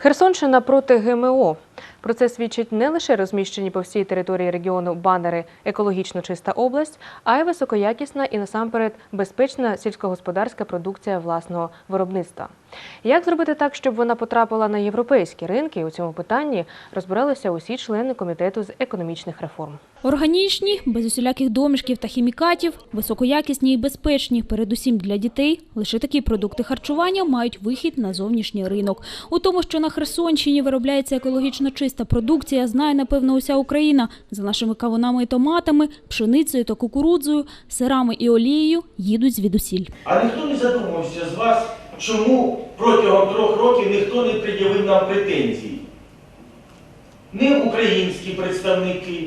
Херсонщина проти ГМО. Про це свідчить не лише розміщені по всій території регіону банери Екологічно чиста область, а й високоякісна і насамперед безпечна сільськогосподарська продукція власного виробництва. Як зробити так, щоб вона потрапила на європейські ринки? У цьому питанні розбиралися усі члени комітету з економічних реформ. Органічні, без усіляких домішків та хімікатів, високоякісні і безпечні, передусім для дітей. Лише такі продукти харчування мають вихід на зовнішній ринок. У тому, що на Херсонщині виробляється екологічно чиста продукція, знає напевно уся Україна. За нашими кавунами і томатами, пшеницею та кукурудзою, сирами і олією їдуть звідусіль. А ніхто не задумався з вас, чому протягом трьох років ніхто не пред'явив нам претензій? Не українські представники,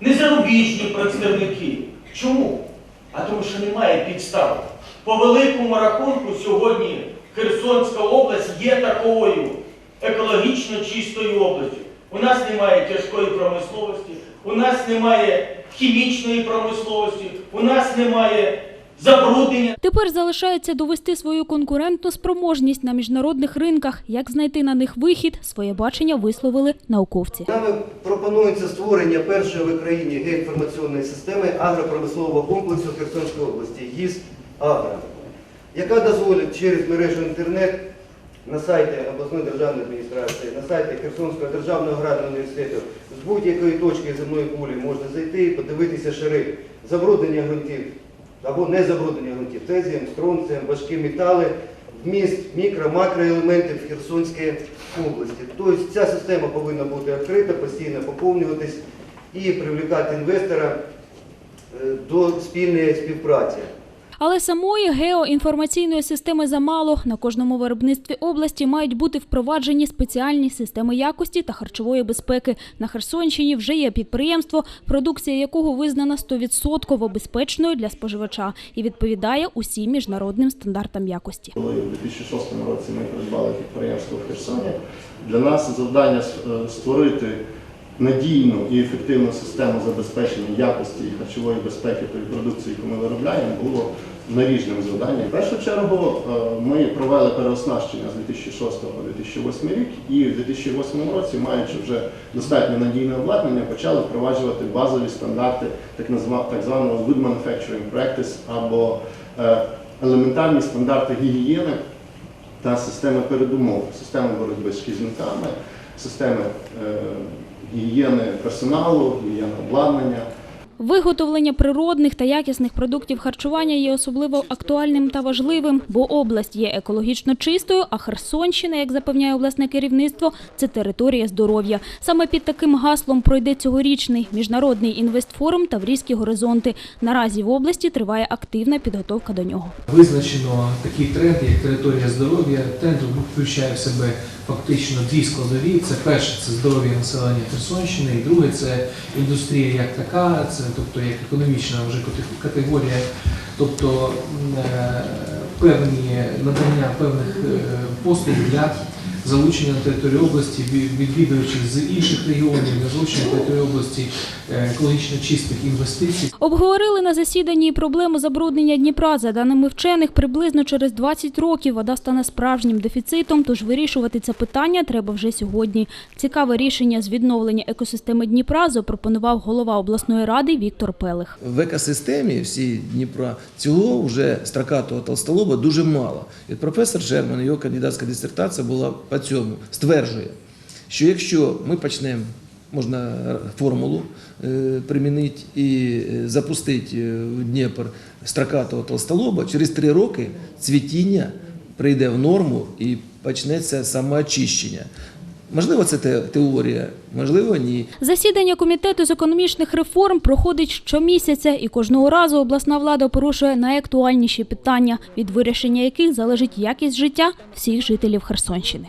не зарубіжні представники. Чому? А тому що немає підстав. По великому рахунку сьогодні Херсонська область є такою екологічно чистою областю. У нас немає тяжкої промисловості, у нас немає хімічної промисловості, у нас немає забруднення. Тепер залишається довести свою конкурентну спроможність на міжнародних ринках. Як знайти на них вихід, своє бачення висловили науковці. Нами пропонується створення першої в Україні геоінформаційної системи агропромислового комплексу Херсонської області ГІС Агро, яка дозволить через мережу інтернет на сайті обласної державної адміністрації, на сайті Херсонського державного аграрного університету з будь-якої точки земної кулі можна зайти і подивитися шари забруднення ґрунтів або не забруднення ґрунтів цезієм, стронцієм, важкі метали, вміст мікро, макроелементів Херсонській області. Тобто ця система повинна бути відкрита, постійно поповнюватись і привлекати інвестора е, до спільної співпраці. Але самої геоінформаційної системи замало. На кожному виробництві області мають бути впроваджені спеціальні системи якості та харчової безпеки. На Херсонщині вже є підприємство, продукція якого визнана 100% безпечною для споживача і відповідає усім міжнародним стандартам якості. Коли у 2006 році ми придбали підприємство в Херсоні, для нас завдання е, створити надійну і ефективну систему забезпечення якості і харчової безпеки тої продукції, яку ми виробляємо, було наріжним завданням. В першу чергу е, ми провели переоснащення з 2006 по 2008 рік, і в 2008 році, маючи вже достатньо надійне обладнання, почали впроваджувати базові стандарти так званого Good Manufacturing Practice або е, елементарні стандарти гігієни та системи передумов, системи боротьби з шкідниками, системи е, гігієни персоналу, гігієни обладнання. Виготовлення природних та якісних продуктів харчування є особливо актуальним та важливим, бо область є екологічно чистою, а Херсонщина, як запевняє обласне керівництво, це територія здоров'я. Саме під таким гаслом пройде цьогорічний міжнародний інвестфорум Таврійські горизонти. Наразі в області триває активна підготовка до нього. Визначено такий тренд, як територія здоров'я. Тренд включає в себе фактично дві складові. Це перше це здоров'я населення Херсонщини, і друге це індустрія як така, це тобто як економічна вже категорія, тобто е, певні надання певних е, послуг для залучення на територію області, від- відвідувачів з інших регіонів, для залучення на територію області е, екологічно чистих інвестицій. Обговорили на засіданні і проблему забруднення Дніпра. За даними вчених, приблизно через 20 років вода стане справжнім дефіцитом, тож вирішувати це питання треба вже сьогодні. Цікаве рішення з відновлення екосистеми Дніпра запропонував голова обласної ради Віктор Пелих. в екосистемі всій Дніпра цього вже строкатого толстолоба дуже мало. І професор Шерман, його кандидатська дисертація була по цьому, стверджує, що якщо ми почнемо, можна формулу е, примінити і е, запустити е, в Дніпр строкатого толстолоба, через три роки цвітіння прийде в норму і почнеться самоочищення. Можливо, це теорія, можливо, ні. Засідання комітету з економічних реформ проходить щомісяця, і кожного разу обласна влада порушує найактуальніші питання, від вирішення яких залежить якість життя всіх жителів Херсонщини.